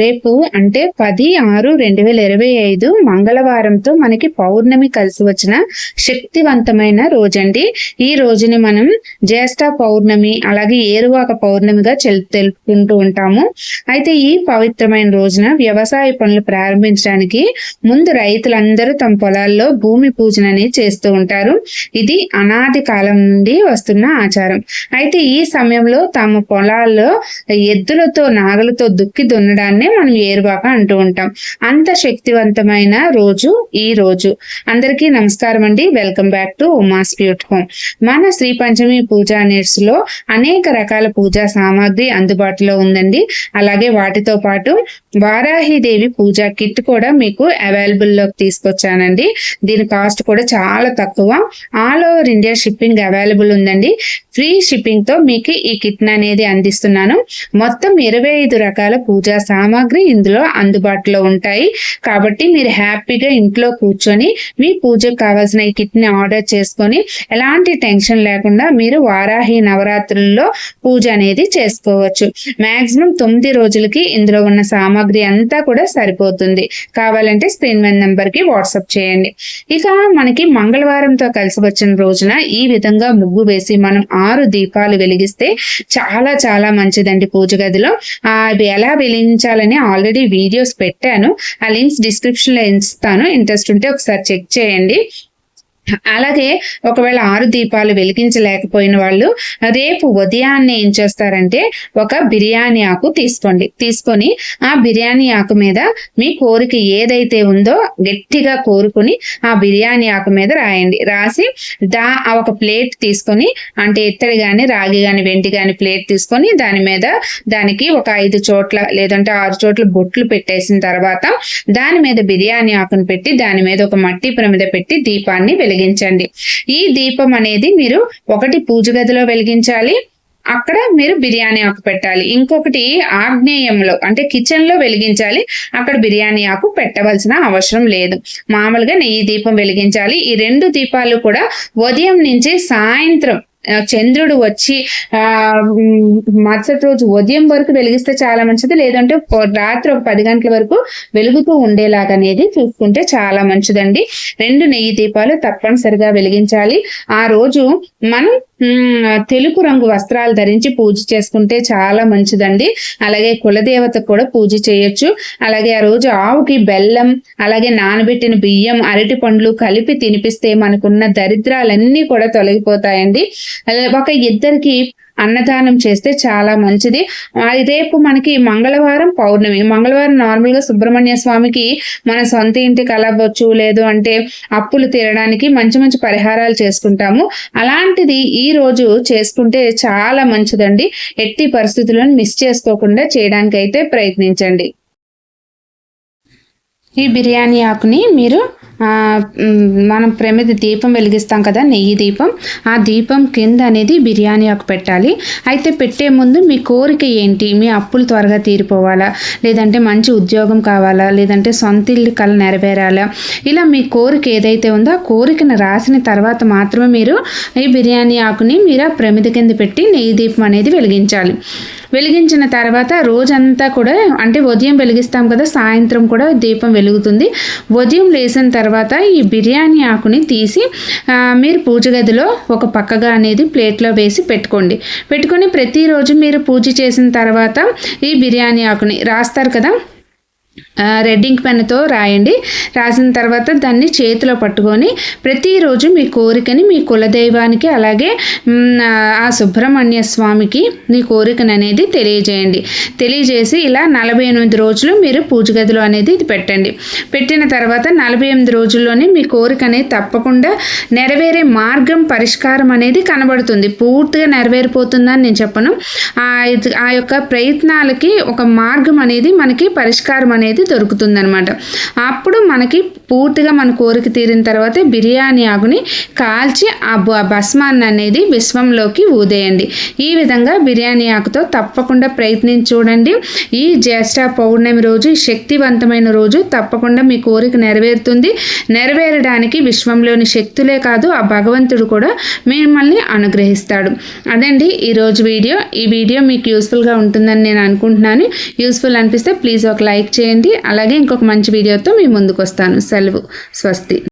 రేపు అంటే పది ఆరు రెండు వేల ఇరవై ఐదు మంగళవారంతో మనకి పౌర్ణమి కలిసి వచ్చిన శక్తివంతమైన రోజండి. ఈ రోజుని మనం జ్యేష్ఠ పౌర్ణమి అలాగే ఏరువాక పౌర్ణమిగా తెలుపుకుంటూ ఉంటాము. అయితే ఈ పవిత్రమైన రోజున వ్యవసాయ పనులు ప్రారంభించడానికి ముందు రైతులందరూ తమ పొలాల్లో భూమి పూజన అనేది చేస్తూ ఉంటారు. ఇది అనాది కాలం నుండి వస్తున్న ఆచారం. అయితే ఈ సమయంలో తమ పొలాల్లో ఎద్దులతో నాగలతో దుక్కి దున్నడానికి దున్నడాన్నే మనం ఏరువాక అంటూ ఉంటాం. అంత శక్తివంతమైన రోజు ఈ రోజు. అందరికీ నమస్కారం అండి. Welcome back to Uma's beaut home మన శ్రీ పంచమి పూజా నేర్స్లో అనేక రకాల పూజా సామాగ్రి అందుబాటులో ఉందండి. అలాగే వాటితో పాటు వారాహిదేవి పూజా కిట్ కూడా మీకు అవైలబుల్లోకి తీసుకొచ్చానండి. దీని కాస్ట్ కూడా చాలా తక్కువ. All over India shipping available ఉందండి. ఫ్రీ షిప్పింగ్తో మీకు ఈ కిట్ అనేది అందిస్తున్నాను. మొత్తం ఇరవై ఐదు రకాల పూజా సామాగ్రి ఇందులో అందుబాటులో ఉంటాయి. కాబట్టి మీరు హ్యాపీగా ఇంట్లో కూర్చొని మీ పూజకు కావాల్సిన ఈ కిట్ని ఆర్డర్ చేసుకొని ఎలాంటి టెన్షన్ లేకుండా మీరు వారాహి నవరాత్రుల్లో పూజ అనేది చేసుకోవచ్చు. మాక్సిమం తొమ్మిది రోజులకి ఇందులో ఉన్న సామాగ్రి అంతా కూడా సరిపోతుంది. కావాలంటే స్క్రీన్ మీద నెంబర్కి వాట్సాప్ చేయండి. ఇక మనకి మంగళవారంతో కలిసి వచ్చిన రోజున ఈ విధంగా ముగ్గు వేసి మనం ఆరు దీపాలు వెలిగిస్తే చాలా చాలా మంచిదండి పూజ గదిలో. అవి ఎలా వెలిగించాలని ఆల్రెడీ వీడియోస్ పెట్టాను. ఆ లింక్స్ డిస్క్రిప్షన్లో ఇస్తాను. ఇంట్రెస్ట్ ఉంటే ఒకసారి చెక్ చేయండి. అలాగే ఒకవేళ ఆరు దీపాలు వెలిగించలేకపోయిన వాళ్ళు రేపు ఉదయాన్నే ఏం చేస్తారంటే ఒక బిర్యానీ ఆకు తీసుకోండి. తీసుకొని ఆ బిర్యానీ ఆకు మీద మీ కోరిక ఏదైతే ఉందో గట్టిగా కోరుకుని ఆ బిర్యానీ ఆకు మీద రాయండి. రాసి దా ఆ ఒక ప్లేట్ తీసుకొని అంటే ఇత్తడి కానీ రాగి కానీ వెండి కానీ ప్లేట్ తీసుకొని దాని మీద దానికి ఒక ఐదు చోట్ల లేదంటే ఆరు చోట్ల బొట్లు పెట్టేసిన తర్వాత దాని మీద బిర్యానీ ఆకును పెట్టి దాని మీద ఒక మట్టి ప్రమిద పెట్టి దీపాన్ని వెలిగించండి. ఈ దీపం అనేది మీరు ఒకటి పూజ గదిలో వెలిగించాలి అక్కడ మీరు బిర్యానీ ఆకు పెట్టాలి. ఇంకొకటి ఆగ్నేయంలో అంటే కిచెన్లో వెలిగించాలి అక్కడ బిర్యానీ ఆకు పెట్టవలసిన అవసరం లేదు. మామూలుగా నెయ్యి దీపం వెలిగించాలి. ఈ రెండు దీపాలు కూడా ఉదయం నుంచి సాయంత్రం చంద్రుడు వచ్చి ఆ మరుసటి రోజు ఉదయం వరకు వెలిగిస్తే చాలా మంచిది లేదంటే రాత్రి ఒక పది గంటల వరకు వెలుగుతూ ఉండేలాగా అనేది చూసుకుంటే చాలా మంచిదండి. రెండు నెయ్యి దీపాలు తప్పనిసరిగా వెలిగించాలి. ఆ రోజు మనం తెలుపు రంగు వస్త్రాలు ధరించి పూజ చేసుకుంటే చాలా మంచిదండి. అలాగే కులదేవత కూడా పూజ చేయొచ్చు. అలాగే ఆ రోజు ఆవుకి బెల్లం అలాగే నానబెట్టిన బియ్యం అరటి పండ్లు కలిపి తినిపిస్తే మనకున్న దరిద్రాలన్నీ కూడా తొలగిపోతాయండి. ఒక ఇద్దరికి అన్నదానం చేస్తే చాలా మంచిది. రేపు మనకి మంగళవారం పౌర్ణమి. మంగళవారం నార్మల్గా సుబ్రహ్మణ్య స్వామికి మన సొంత ఇంటికి కలవచ్చు లేదు అంటే అప్పులు తీరడానికి మంచి మంచి పరిహారాలు చేసుకుంటాము. అలాంటిది ఈ రోజు చేసుకుంటే చాలా మంచిదండి. ఎట్టి పరిస్థితులను మిస్ చేసుకోకుండా చేయడానికి అయితే ప్రయత్నించండి. ఈ బిర్యానీ ఆకుని మీరు మనం ప్రమిద దీపం వెలిగిస్తాం కదా నెయ్యి దీపం. ఆ దీపం కింద అనేది బిర్యానీ ఆకు పెట్టాలి. అయితే పెట్టే ముందు మీ కోరిక ఏంటి? మీ అప్పులు త్వరగా తీరిపోవాలా? లేదంటే మంచి ఉద్యోగం కావాలా? లేదంటే సొంత ఇల్లు కల నెరవేరాలా? ఇలా మీ కోరిక ఏదైతే ఉందో ఆ కోరికను రాసిన తర్వాత మాత్రమే మీరు ఈ బిర్యానీ ఆకుని మీరు ఆ ప్రమిద కింద పెట్టి నెయ్యి దీపం అనేది వెలిగించాలి. వెలిగించిన తర్వాత రోజంతా కూడా అంటే ఉదయం వెలిగిస్తాం కదా సాయంత్రం కూడా దీపం వెలుగుతుంది. ఉదయం లేచిన తర్వాత ఈ బిర్యానీ ఆకుని తీసి మీరు పూజ గదిలో ఒక పక్కగా అనేది ప్లేట్లో వేసి పెట్టుకోండి. పెట్టుకొని ప్రతిరోజు మీరు పూజ చేసిన తర్వాత ఈ బిర్యానీ ఆకుని రాస్తారు కదా రెడ్ ఇంక్ పెన్తో రాయండి. రాసిన తర్వాత దాన్ని చేతిలో పట్టుకొని ప్రతిరోజు మీ కోరికని మీ కులదైవానికి అలాగే ఆ సుబ్రహ్మణ్య స్వామికి మీ కోరికను అనేది తెలియజేయండి. తెలియజేసి ఇలా నలభై ఎనిమిది రోజులు మీరు పూజ గదిలో అనేది ఇది పెట్టండి. పెట్టిన తర్వాత నలభై ఎనిమిది రోజుల్లోనే మీ కోరిక అనేది తప్పకుండా నెరవేరే మార్గం పరిష్కారం అనేది కనబడుతుంది. పూర్తిగా నెరవేరిపోతుందని నేను చెప్పను. ఆ ఆ యొక్క ప్రయత్నాలకి ఒక మార్గం అనేది మనకి పరిష్కారం అనేది అనేది దొరుకుతుందనమాట అప్పుడు మనకి పూర్తిగా మన కోరిక తీరిన తర్వాత బిర్యానీ ఆకుని కాల్చి ఆ భస్మాన్ని అనేది విశ్వంలోకి ఊదేయండి. ఈ విధంగా బిర్యానీ ఆకుతో తప్పకుండా ప్రయత్నించి చూడండి. ఈ జ్యేష్ఠ పౌర్ణమి రోజు శక్తివంతమైన రోజు తప్పకుండా మీ కోరిక నెరవేరుతుంది. నెరవేరడానికి విశ్వంలోని శక్తులే కాదు ఆ భగవంతుడు కూడా మిమ్మల్ని అనుగ్రహిస్తాడు. అదండి ఈరోజు వీడియో. ఈ వీడియో మీకు యూస్ఫుల్గా ఉంటుందని నేను అనుకుంటున్నాను. యూస్ఫుల్ అనిపిస్తే ప్లీజ్ ఒక లైక్ చేయండి. చేయండి అలాగే ఇంకొక మంచి వీడియోతో మీ ముందుకు వస్తాను సెలవు. స్వస్తి.